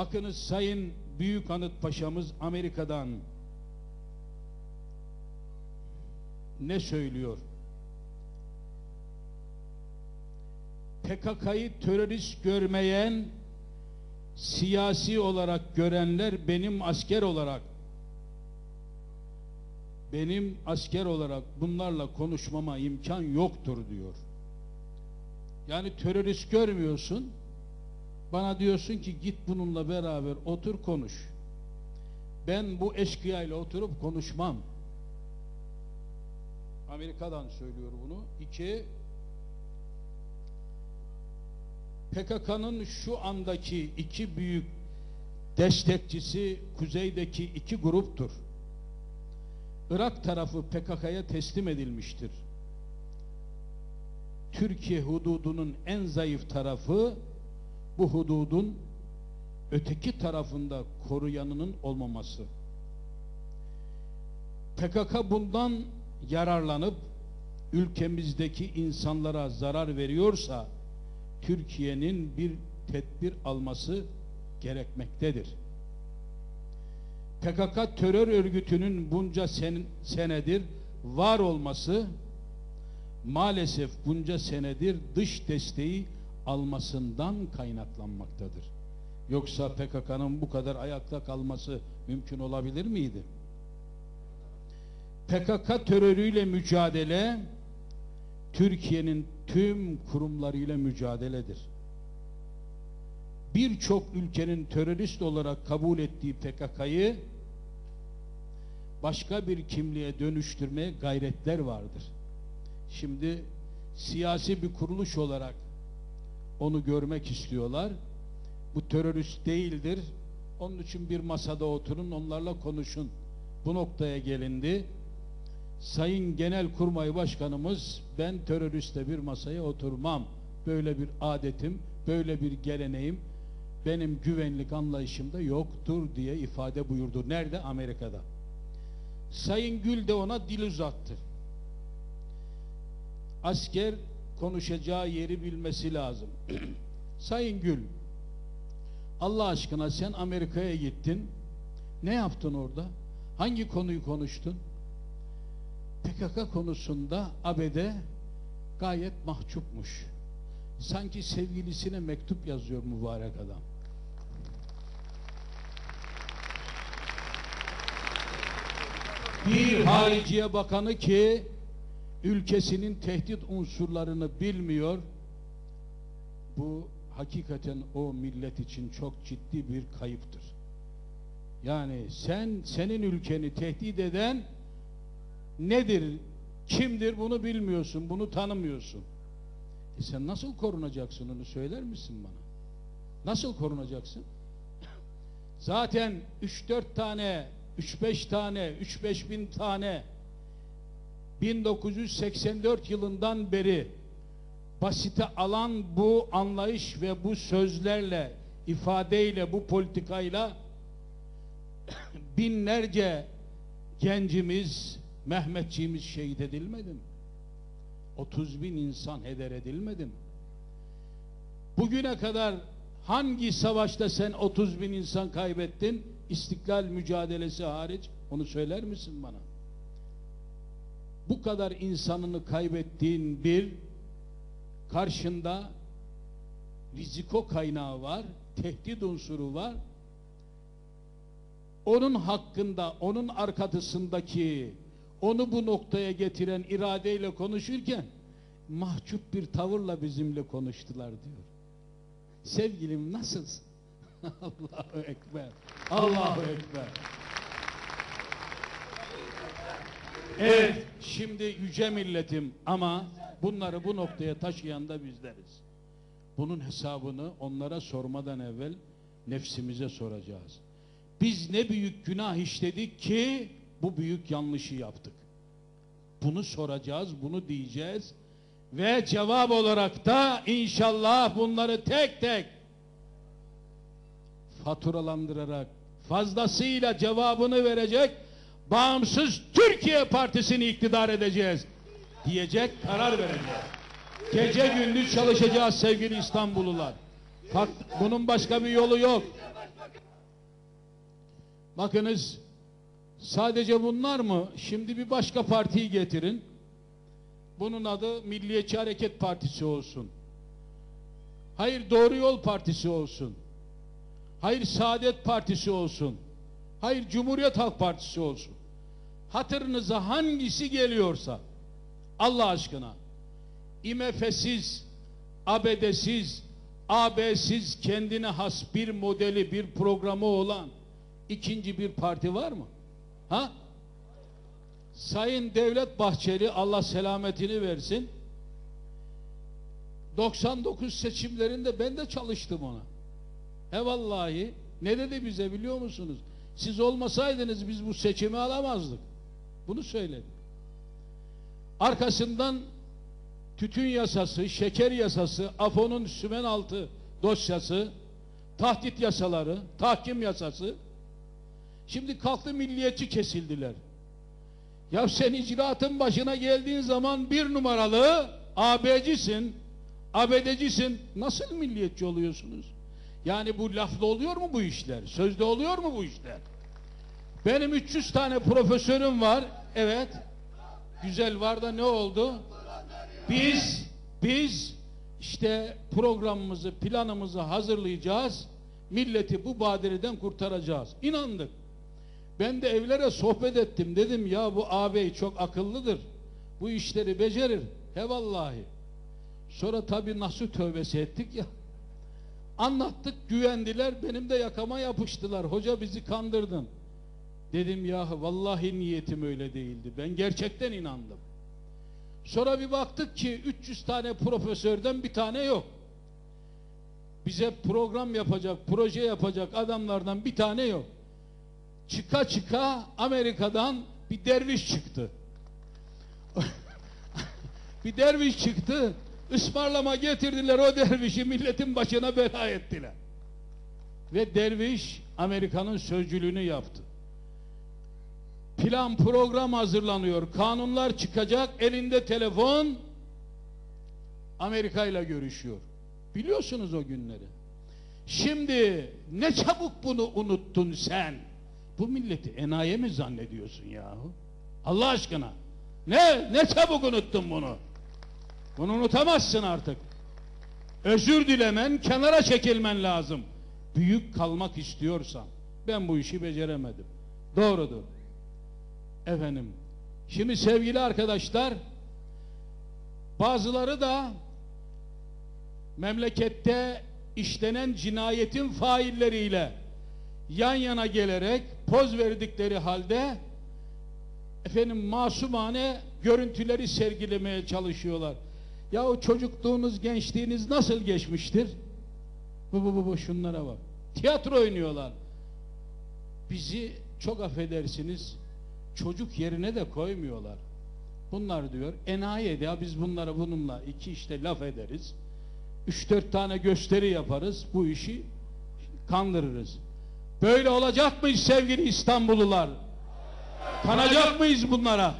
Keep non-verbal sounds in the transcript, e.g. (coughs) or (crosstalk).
Bakınız Sayın Büyük Anıt Paşa'mız Amerika'dan ne söylüyor? PKK'yı terörist görmeyen, siyasi olarak görenler benim asker olarak benim asker olarak bunlarla konuşmama imkan yoktur diyor. Yani terörist görmüyorsun. Bana diyorsun ki git bununla beraber otur konuş. Ben bu eşkıya oturup konuşmam. Amerika'dan söylüyor bunu. İki, PKK'nın şu andaki iki büyük destekçisi kuzeydeki iki gruptur. Irak tarafı PKK'ya teslim edilmiştir. Türkiye hududunun en zayıf tarafı bu hududun öteki tarafında koruyanının olmaması. PKK bundan yararlanıp ülkemizdeki insanlara zarar veriyorsa Türkiye'nin bir tedbir alması gerekmektedir. PKK terör örgütünün bunca sen, senedir var olması maalesef bunca senedir dış desteği almasından kaynaklanmaktadır. Yoksa PKK'nın bu kadar ayakta kalması mümkün olabilir miydi? PKK terörüyle mücadele Türkiye'nin tüm kurumlarıyla mücadeledir. Birçok ülkenin terörist olarak kabul ettiği PKK'yı başka bir kimliğe dönüştürmeye gayretler vardır. Şimdi siyasi bir kuruluş olarak onu görmek istiyorlar. Bu terörist değildir. Onun için bir masada oturun, onlarla konuşun. Bu noktaya gelindi. Sayın Genelkurmay Başkanımız ben teröristle bir masaya oturmam. Böyle bir adetim, böyle bir geleneğim benim güvenlik anlayışımda yoktur diye ifade buyurdu. Nerede? Amerika'da. Sayın Gül de ona dil uzattı. Asker konuşacağı yeri bilmesi lazım. (clears throat) Sayın Gül, Allah aşkına sen Amerika'ya gittin. Ne yaptın orada? Hangi konuyu konuştun? PKK konusunda ABD gayet mahcupmuş. Sanki sevgilisine mektup yazıyor mübarek adam. Bir hariciye bakanı ki ülkesinin tehdit unsurlarını bilmiyor. Bu hakikaten o millet için çok ciddi bir kayıptır. Yani sen senin ülkeni tehdit eden nedir, kimdir bunu bilmiyorsun, bunu tanımıyorsun. E sen nasıl korunacaksın onu söyler misin bana? Nasıl korunacaksın? Zaten 3-4 tane, 3-5 tane, 3-5 bin tane 1984 yılından beri basite alan bu anlayış ve bu sözlerle, ifadeyle, bu politikayla (coughs) binlerce gencimiz, Mehmetçiğimiz şehit edilmedi mi? 30 bin insan heder edilmedi mi? Bugüne kadar hangi savaşta sen 30 bin insan kaybettin? İstiklal mücadelesi hariç onu söyler misin bana? Bu kadar insanını kaybettiğin bir karşında riziko kaynağı var, tehdit unsuru var. Onun hakkında, onun arkasındaki onu bu noktaya getiren iradeyle konuşurken mahcup bir tavırla bizimle konuştular diyor. Sevgilim nasılsın? (laughs) Allahu Ekber. Allahu Ekber. Evet, şimdi yüce milletim ama bunları bu noktaya taşıyan da bizleriz. Bunun hesabını onlara sormadan evvel nefsimize soracağız. Biz ne büyük günah işledik ki bu büyük yanlışı yaptık. Bunu soracağız, bunu diyeceğiz ve cevap olarak da inşallah bunları tek tek faturalandırarak fazlasıyla cevabını verecek bağımsız Türkiye Partisi'ni iktidar edeceğiz diyecek karar vereceğiz. Gece gündüz çalışacağız sevgili İstanbullular. Bunun başka bir yolu yok. Bakınız sadece bunlar mı? Şimdi bir başka partiyi getirin. Bunun adı Milliyetçi Hareket Partisi olsun. Hayır Doğru Yol Partisi olsun. Hayır Saadet Partisi olsun. Hayır Cumhuriyet Halk Partisi olsun. Hatırınıza hangisi geliyorsa Allah aşkına IMF'siz, ABD'siz, AB'siz kendine has bir modeli, bir programı olan ikinci bir parti var mı? Ha? Sayın Devlet Bahçeli Allah selametini versin. 99 seçimlerinde ben de çalıştım ona. He vallahi ne dedi bize biliyor musunuz? Siz olmasaydınız biz bu seçimi alamazdık. Bunu söyledi. Arkasından tütün yasası, şeker yasası, AFO'nun sümen altı dosyası, tahdit yasaları, tahkim yasası. Şimdi kalktı milliyetçi kesildiler. Ya sen icraatın başına geldiğin zaman bir numaralı AB'cisin, ABD'cisin. Nasıl milliyetçi oluyorsunuz? Yani bu lafla oluyor mu bu işler? Sözde oluyor mu bu işler? Benim 300 tane profesörüm var. Evet. Güzel var da ne oldu? Biz biz işte programımızı, planımızı hazırlayacağız. Milleti bu badireden kurtaracağız. İnandık. Ben de evlere sohbet ettim. Dedim ya bu ağabey çok akıllıdır. Bu işleri becerir. He vallahi. Sonra tabii nasıl tövbesi ettik ya. Anlattık, güvendiler. Benim de yakama yapıştılar. Hoca bizi kandırdın. Dedim ya vallahi niyetim öyle değildi. Ben gerçekten inandım. Sonra bir baktık ki 300 tane profesörden bir tane yok. Bize program yapacak, proje yapacak adamlardan bir tane yok. Çıka çıka Amerika'dan bir derviş çıktı. (laughs) bir derviş çıktı. Ismarlama getirdiler o dervişi milletin başına bela ettiler. Ve derviş Amerika'nın sözcülüğünü yaptı. Plan program hazırlanıyor. Kanunlar çıkacak. Elinde telefon. Amerika ile görüşüyor. Biliyorsunuz o günleri. Şimdi ne çabuk bunu unuttun sen. Bu milleti enayi mi zannediyorsun yahu? Allah aşkına. Ne? Ne çabuk unuttun bunu. Bunu unutamazsın artık. Özür dilemen, kenara çekilmen lazım. Büyük kalmak istiyorsan. Ben bu işi beceremedim. Doğrudur. Efendim. Şimdi sevgili arkadaşlar, bazıları da memlekette işlenen cinayetin failleriyle yan yana gelerek poz verdikleri halde efendim masumane görüntüleri sergilemeye çalışıyorlar. Ya o çocukluğunuz, gençliğiniz nasıl geçmiştir? Bu bu bu, bu şunlara bak. Tiyatro oynuyorlar. Bizi çok affedersiniz çocuk yerine de koymuyorlar. Bunlar diyor enayi ya biz bunlara bununla iki işte laf ederiz. Üç dört tane gösteri yaparız. Bu işi kandırırız. Böyle olacak mıyız sevgili İstanbullular? Kanacak mıyız bunlara?